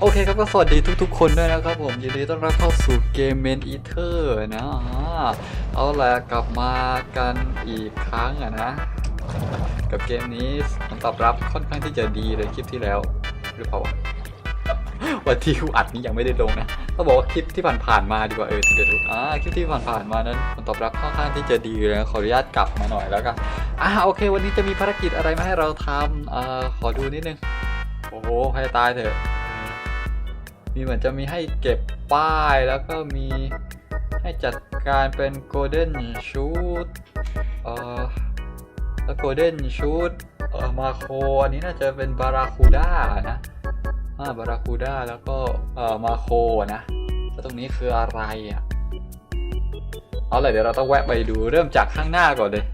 โอเคครับก็สวัสดีทุกๆ คนด้วยนะครับผมยินดีต้อนรับเข้าสู่เกม Main Eater นะเอาละกลับมากันอีกครั้งอะนะ กับเกมนี้ผลตอบรับค่อนข้างที่จะดีเลยคลิปที่แล้วหรือเปล่าวะวันที่อัดนี้ยังไม่ได้ลงนะต้องบอกว่าคลิปที่ผ่านๆมาดีกว่าเออถึงจะดูอ่าคลิปที่ผ่านๆมานั้นผลตอบรับค่อนข้างที่จะดีเลยนะขออนุญาตกลับมาหน่อยแล้วกันอ่าโอเค วันนี้จะมีภารกิจอะไรมาให้เราทำอ่าขอดูนิดนึงโอ้โหให้ตายเถอะ มีเหมือนจะมีให้เก็บป้ายแล้วก็มีให้จัดการเป็น golden shoot เอ่อแล้ว golden shoot เอ่อมาโคอันนี้น่าจะเป็นบาราคูด้านะอ่าบาราคูด้าแล้วก็เอ่อมาโคนะแล้วตรงนี้คืออะไรอะเอาเลยเดี๋ยวเราต้องแวะไปดูเริ่มจากข้างหน้าก่อนเลย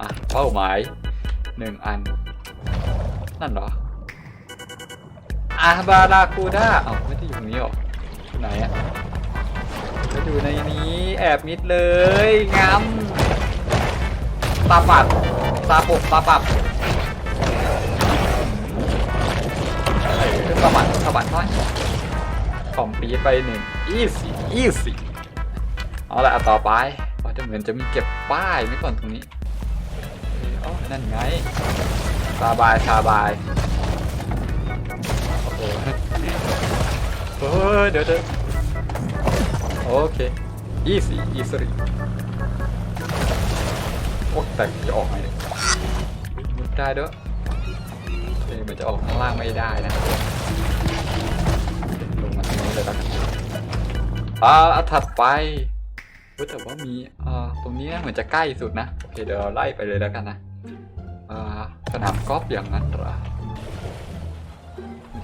อะเป้าหมายหนึ่งอัน นั่นเหรอ บาราคูด้าเอ้าไม่ได้อยู่ตรงนี้หรออยู่ไหนอะไม่อยู่ในนี้แอบมิดเลยงามตาปัดตาปกตาปับเออสะบัดสะบัดหน่อยคอมปีไปหนึ่งอีสี่อีสี่เอาละต่อไปว่าจะเหมือนจะมีเก็บป้ายไม่ก่อนตรงนี้อ้ยอ๋อนั่นไงสบายสบาย เฮ้ยเดี๋ยวเดี๋ยวโอเค easy easy โอ้แต่จะออกไหมเนี่ยมุดได้ด้วยเอ้ยมันจะออกข้างล่างไม่ได้นะลงมาตรงนี้เลยแล้วกันอ่าอันถัดไปเว้ยแต่ว่ามีอ่าตรงนี้เหมือนจะใกล้สุดนะโอเคเดี๋ยวเราไล่ไปเลยแล้วกันนะอ่าสนามกอล์ฟอย่างนั้นเหรอ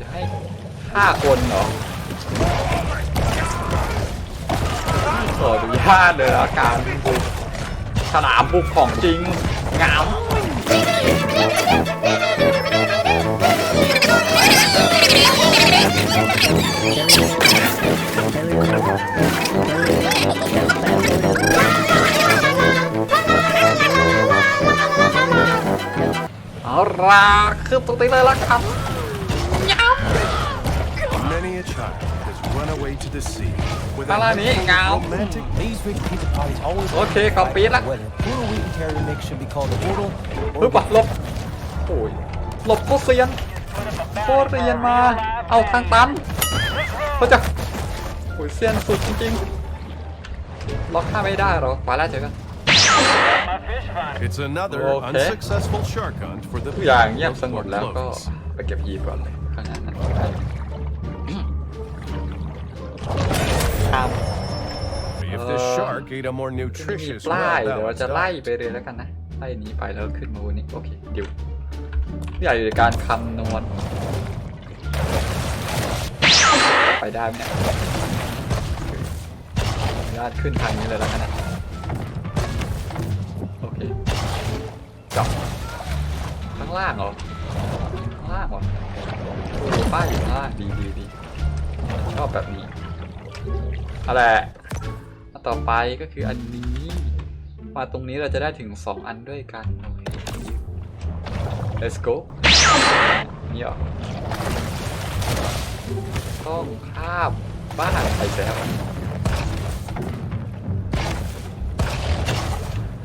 จะให้ห้าคนเหรอ ขออนุญาตเลยละการบุกสนามบุกของจริงงามเอาละคือตรงนี้เลยละครับ Many a child run away to the sea with ข้างล่างนี้เงา romantic These big pizza parties always โอเคขอปีดละ whether poodle wheat and terrier mix should be called a poodle ฮึ or บอะหลบโอ้ยหลบโคตรเซียนโคตรเซียนมา เอาทางตันเขาจะโอ้ยเซียนสุดจริงๆล็อกข้าไม่ได้หรอกไปแล้วเจอกัน It's another Okay. unsuccessful shark hunt for the ทุกอย่าง people เงียบ of สงบ Fort แล้วก็ Clovis. ไปเก็บหีบก่อนเลย this Uh, shark ate a more จะมี nutritious ป้าย well เดี๋ยวเรา balanced จะไล่ diet, ไปเลยแล้วกันนะไล่หนี้ไปแล้วขึ้นมาวันนี้โอเคเดี๋ยวทุกอย่างอยู่ในการคำนวณไปได้ไหมเนี่ยขออนุญาตขึ้นทางนี้เลยแล้วกันนะโอเคจับข้างล่างเหรอข้างล่างเหรอโอ้ป้ายอยู่ข้างล่างดีดีดีชอบแบบนี้ อะไรอัน ต่อไปก็คืออันนี้ มาตรงนี้เราจะได้ถึง 2 อันด้วยกันโอเค let's go นี่เหรอต้องข้ามบ้านไปแล้ว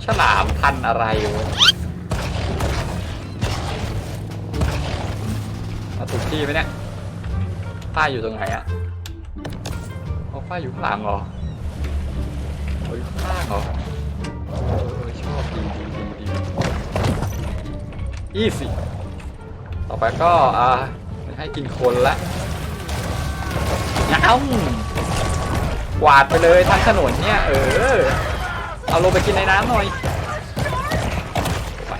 ฉลามพันอะไรวะมาถูกที่ไหมเนี่ยป้ายอยู่ตรงไหนอะเอาป้ายอยู่ข้างหลังเหรอ เอาอยู่ข้างล่างเหรอเออชอบดีดีดีดีอีสี่ต่อไปก็อ่าให้กินคนละย้ำกวาดไปเลยทั้งถนนเนี่ย เออ เอาลงไปกินในน้ำหน่อยไป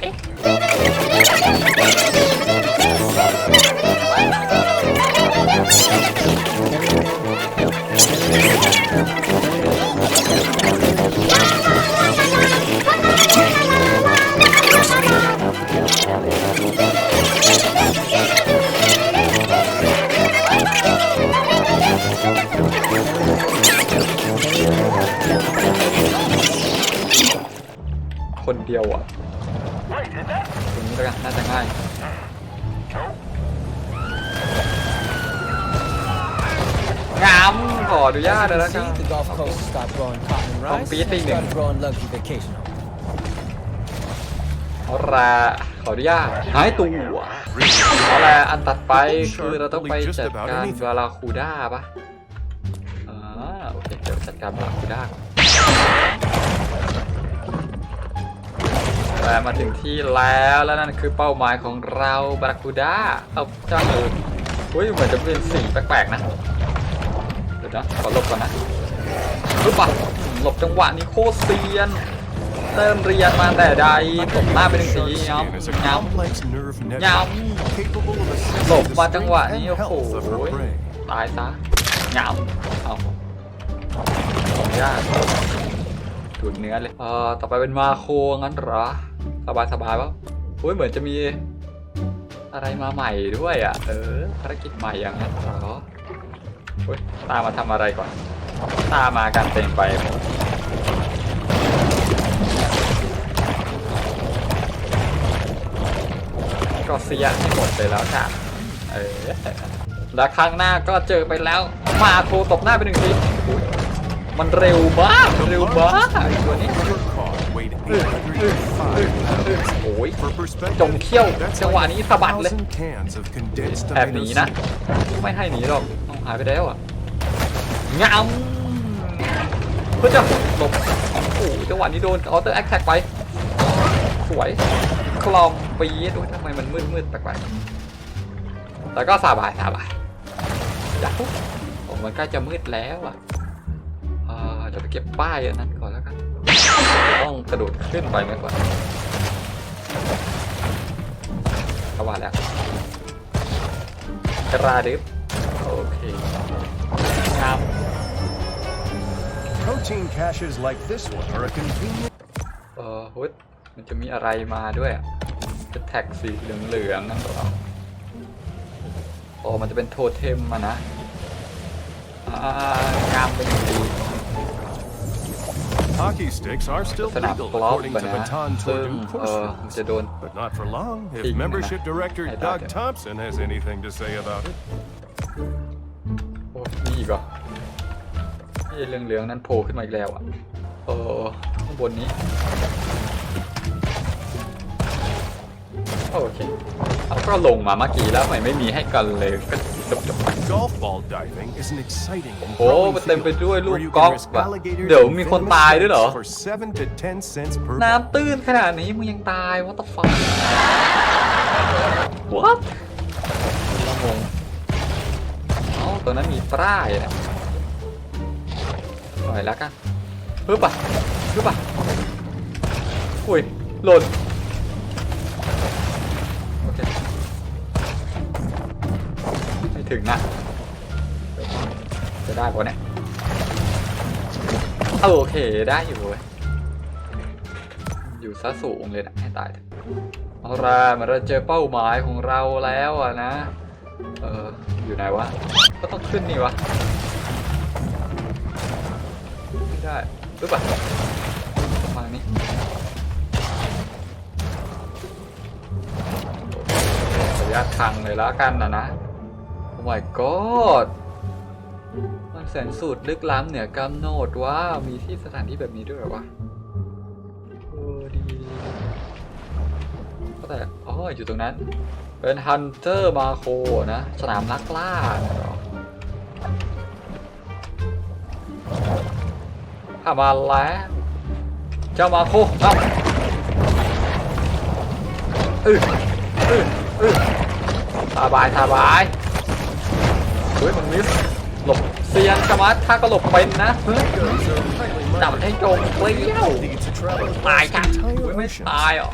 คนเดียวอะตรงนี้ก็น่าจะง่ายงามขออนุญาตเลยแล้วกับต้องปีดอีกหนึ่งเอาละขออนุญาตหายตัวเอาละอันตัดไปคือเราต้องไปจัดการวาลาคูด้าปะ เดี๋ยวจัดการบาราคูด้าก่อนแต่มาถึงที่แล้วแล้วนั่นคือเป้าหมายของเราบาราคูด้าเอาจ้าเออเฮ้ยเหมือนจะเป็นสีแปลกๆนะเดี๋ยวนะขอหลบก่อนนะปึ๊บปะหลบจังหวะนี้โคตรเซียนเริ่มเรียนมาแต่ใดตบหน้าไปหนึ่งที Shark ย้ skin is a ำย้ำหลบมาจังหวะนี้โอ้โหตายซะย้ำเอา ยากดูดเนื้อเลยเอ่อต่อไปเป็นมาโคงั้นเหรอ สบายสบายปะเฮ้ยเหมือนจะมีอะไรมาใหม่ด้วยอะ เออภารกิจใหม่อย่างนั้นเหรอเฮ้ยตามมาทำอะไรก่อน ตามมากันเต็มไปก็เสียให้หมดเลยแล้วค่ะ เออแล้วครั้งหน้าก็เจอไปแล้ว มาโทรตบหน้าไปหนึ่งที มันเร็วมาก เร็วมากไอ้ตัวนี้ Her cod weighed 805 pounds. โอ้ย For perspective, จงเขี้ยว that's จังหวะนี้สะบัดเลย1,000 cans of condensed แอบหนี amino นะ acids. ไม่ให้หนีหรอกเอาหายไปแล้วอะงามเพื่อจะหลบโอ้โหจังหวะนี้โดนออเตอร์แอคแท็กไป สวยคลองปีดด้วยทำไมมันมืดมืดๆแปลกๆแต่ก็สบายสบายอยากผมมันใกล้จะมืดแล้วอะ เอ่อจะไปเก็บป้ายอันนั้นก่อนแล้วกัน ต้องกระโดดขึ้นไปไหมก่อนเข้ามาแล้วกระดึบโอเคงาม Protein caches like this one are a convenient เออฮุดมันจะมีอะไรมาด้วยอะเป็นแท็กสีเหลืองๆนั่นเหรออ๋อมันจะเป็นโทเทมมานะอ่างามเป็นอย่างดี Hockey sticks are still สนาม legal กอล์ฟ according อะ to นะ Baton ซึ่ง Tordu เอ course อ rules. จะโดน But not for long if King, membership nah. director I doubt Doug it. Thompson has anything to say about it. โอ้มีอีกเหรอไอ้เหลืองๆนั่นโผล่ขึ้นมาอีกแล้วอะ เออข้างบนนี้ โอเค เอาก็ลงมาเมื่อกี้แล้วทำไมไม่มีให้กันเลยก็จบจบๆไป Golf ball diving is an exciting and โอ้ growing มันเต็มไป field ด้วยลูก where you กอล์ can ฟ risk อะ alligators เดี๋ยว and มีคน venomous ตายด้วยเหรอ snakes for 7 to 10 cents per ball. น้ำตื้นขนาดนี้มึงยังตาย what the fuck what ละงงเอ้าตัวนั้นมีป้ายนะปล่อยแล้วกันปึ๊บอะปึ๊บอะอุ้ยหล่นโอเคไม่ ถึงนะ จะได้ปะเนี่ย โอเคได้อยู่เว้ยอยู่ซะสูงเลยนะให้ตายเถอะเอาละมาเราเจอเป้าหมายของเราแล้วอะนะ เออ อยู่ไหนวะ ก็ต้องขึ้นนี่วะ ไม่ได้ปึ๊บอะมานี่ระยะทางเลยแล้วกันนะนะ my god มันแสนสูตรลึกล้ำเหนือกำหนดว่ามีที่สถานที่แบบนี้ด้วยเหรอวะเออดีก็แต่อ๋ออยู่ตรงนั้น เป็นฮันเตอร์มาโคนะ สนามนักล่าเหรอข้ามาแล้ว เจ้ามาโคเอ้าเออเออเออสบายสบาย เฮ้ยมันมิสหลบเซียนสมาร์ทถ้าก็หลบเป็นนะจับให้จมเปรี้ยวตาย across ค่ะไม่ตายหรอ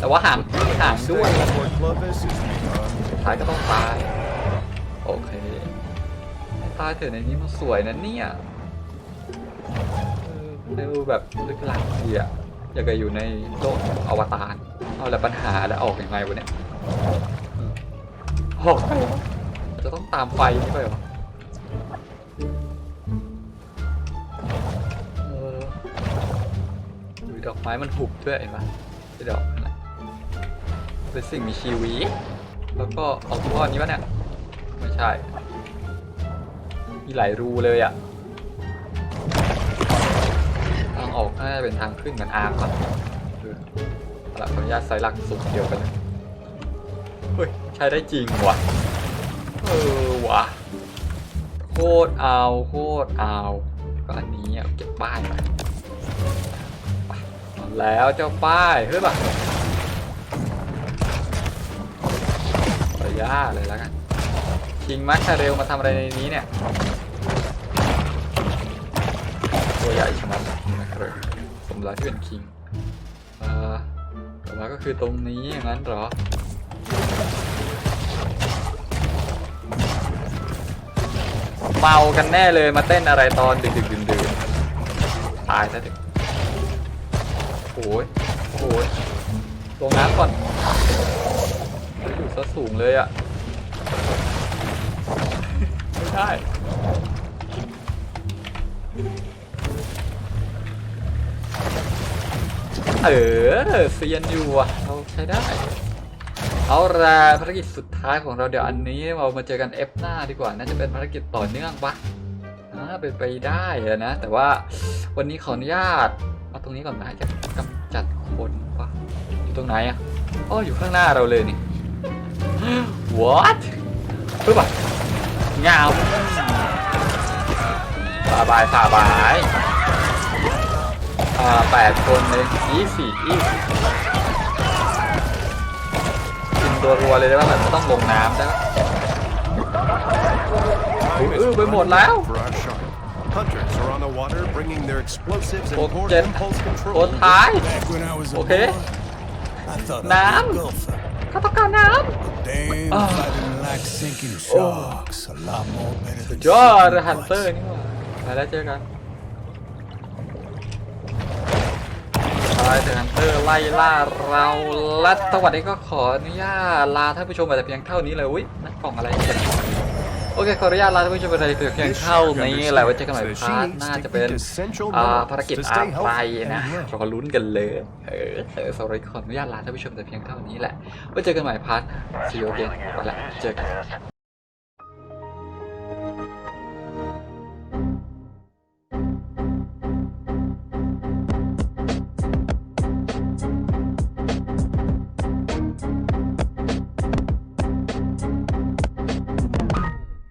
แต่ว่าห่างห่างด้วยสุดท้ายก็ต้องตาย โอเคตายเถอะในนี้มันสวยนะเนี่ยดูแบบลึกลับดีอะอยากจะอยู่ในโลกอวตารเอาแล้วปัญหาแล้วออกยังไงวะเนี่ยออกไป จะต้องตามไฟนี่ไปเหรอเออดูดอกไม้มันหุบด้วยเห็นปะไอดอกอะเป็นสิ่งมีชีวิตแล้วก็เอาตัวนนี้วะเนี่ยไม่ใช่ มีหลายรูเลยอะทางออกน่าจะเป็นทางขึ้นเหมือนอาร์มครับเออเอาละขออนุญาตใส่หลักสูตรเดียวกัน เฮ้ย ใช้ได้จริงว่ะ เออว่ะโคตรเอาโคตรเอาก็อันนี้อะเก็บป้ายไปไปเอาแล้วเจ้าป้ายเฮ้ยป่ะขออนุญาตเลยแล้วกันคิงมัคคาเรลมาทำอะไรในนี้เนี่ยตัวใหญ่ชะมัดนะครับสมแล้วที่เป็นคิงเอ่อต่อมาก็คือตรงนี้อย่างนั้นเหรอ เมากันแน่เลยมาเต้นอะไรตอนดึกดึกดื่นดื่นตายซะถึงโอ้ยโอ้ยลงน้ำก่อนอยู่ซะสูงเลยอะไม่ได้เออเซียนอยู่อะเราใช้ได้ เอาละภารกิจสุดท้ายของเราเดี๋ยวอันนี้เรามาเจอกันเอฟหน้าดีกว่าน่าจะเป็นภารกิจต่อเนื่องปะอ่าเป็นไปได้อะนะ แต่ว่าวันนี้ขออนุญาตเอาตรงนี้ก่อนนะจะกำจัดคนปะอยู่ตรงไหนอะอ๋ออยู่ข้างหน้าเราเลยนี่ what ปึ๊บอะงามสบายสบายอ่าแปดคนเลยยี่สี่ยี่สี่ ตัวรัวเลยได้ป่ะแบบไม่ต้องลงน้ำได้ปะ Time is Ooh, ooh, running we're more out loud. for our shark. Hunters are on the water bringing their explosives and โค port เจ็ด impulse โค control. ท้าย Back when I was a Okay. boy, I thought Nam. I'd be a golfer. เขาต้องการน้ Damn, Ah. fighting like sinking sharks. A lot more better ำสุ than ดยอด sinking ฮันเตอร์ bullets. นี่หว่าไปแล้วเจอกัน ไปเถอะฮันเตอร์ไล่ล่าเราและสวัสดีก็ขออนุญาตลาท่านผู้ชมไปแต่เพียงเท่านี้เลยอุ้ยนั่นกล่องอะไรเนี่ยโอเคขออนุญาตลาท่านผู้ชมไปแต่เพียง This เท่า shark นี้แหละไว้เจอกันใหม่ understands that พาร์ท she น่า needs จะ to เป็น eat essential อ่า minerals ภารกิจ to อา stay ไฟ healthy นะ and well. เราก็ลุ้นกันเลยเออเออสวัสดีขออนุญาตลาท่านผู้ชมแต่เพียงเท่านี้แหละไว้เจอกันใหม่พาร์ทซีโอเกนไปละเจอกัน